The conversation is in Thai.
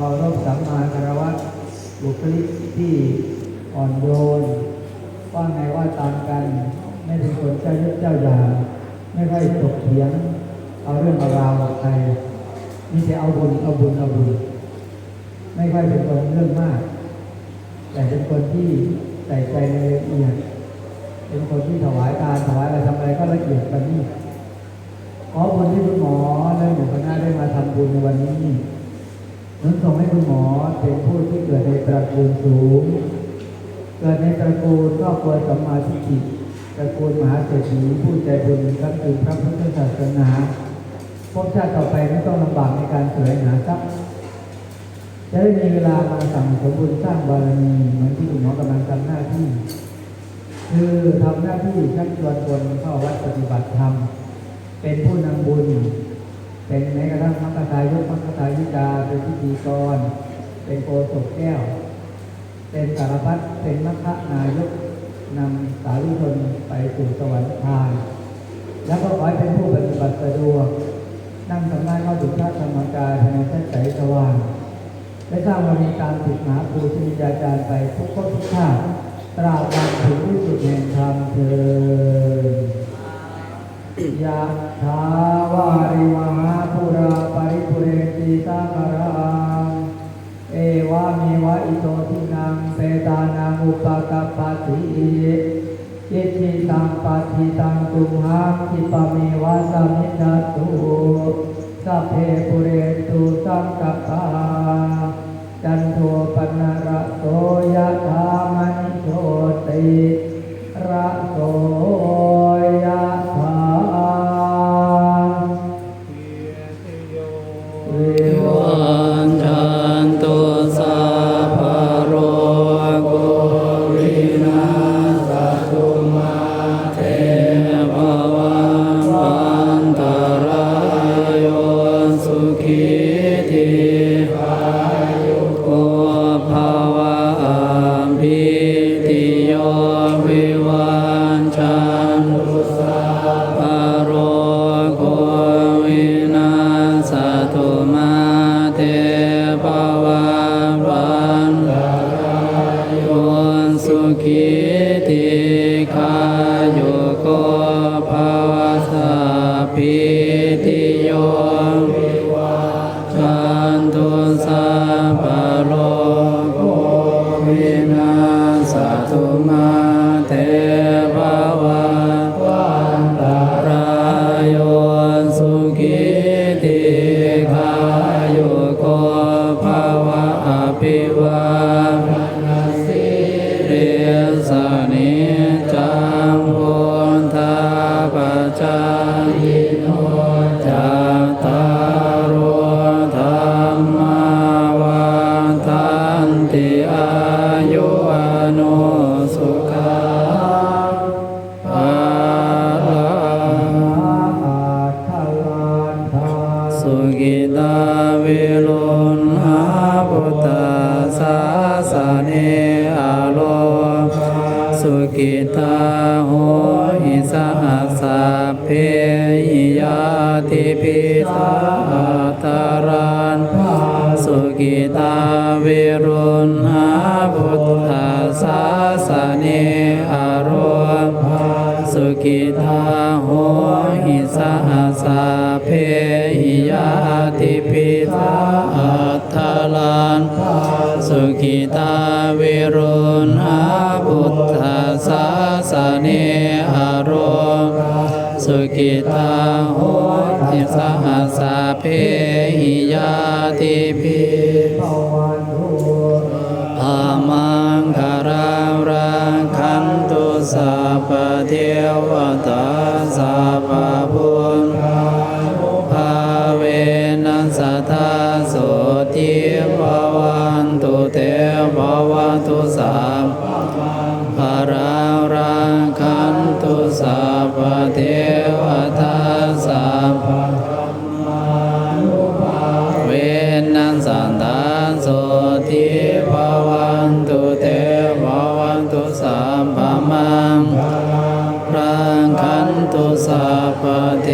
เคารพสัมมาคารวะบุคลิกที่อ่อนโยนว่าไงว่าตามกัน ไม่เป็นคนเจ้ายุเจ้าอย่างไม่ค่อยตกเถียง เอาเรื่องเอาราวกับใครมีแต่เอาบุญเอาบุญเอาบุญ ไม่ค่อยเป็นคนเรื่องมาก แต่เป็นคนที่ใส่ใจในละเอียดเป็นคนที่ถวายทานถวายอะไรทำอะไรก็ละเอียดกันนี่ขอบุญที่คุณหมอและหมู่คณะได้มาทำบุญในวันนี้ นั้นส่งให้คุณหมอเป็นผู้ที่เกิดในตระกูลสูง เกิดในตระกูลครอบครัวสัมมาทิฏฐิตระกูลมหาเศรษฐีผู้ใจบุญรับถึงพระพุทธศาสนาพบชาติต่อไปไม่ต้องลำบากในการแสวงหาทรัพย์จะได้มีเวลามาสั่งสมบุญสร้างบารมีเหมือนที่คุณหมอกำลังทำหน้าที่ คือทำหน้าที่ชักชวนคนเข้าวัดปฏิบัติธรรมเป็นผู้นำบุญ เป็นแม้กระทั่งมัคคทายกมัคคทายิกาเป็นพิธีกร เป็นโกศกแก้ว เป็นสารพัดเป็นมัคคนายกนำสาธุชนไปสู่สวรรค์ทาน แล้วก็ขอให้เป็นผู้ปฏิบัติสะดวกนั่งสมาธิเข้าถึงพระธรรมกายภายในแท้ใจสว่างได้สร้างบารมีตามติดหาภูชิยาจารย์ไปทุกคนทุกชาตราบันถึงที่สุดแห่งธรรมเถิดยะถาวาริวหาปุรา กปปติยิจิตังปัติตังตุมหังทิปะเมวะสมิจตุสัพเพปุเรตุสังกปปา สุ เนอาโลสุกิตาโหหิสหัสสเพหิยาติปิตาตารันสุกิตาวิรุณหาพุทธาสาสเนอาโรสุกิตาโหหิสหัส สุกิตาวิรุณหาพุทธาสาสเนอารมสุกิตาโหหิสหัสเพหิยาติปิภวันโทอามังคารารังคันตุสัพเทวตาสัพ ตุสัมภมังรังคันตุสัพพะเท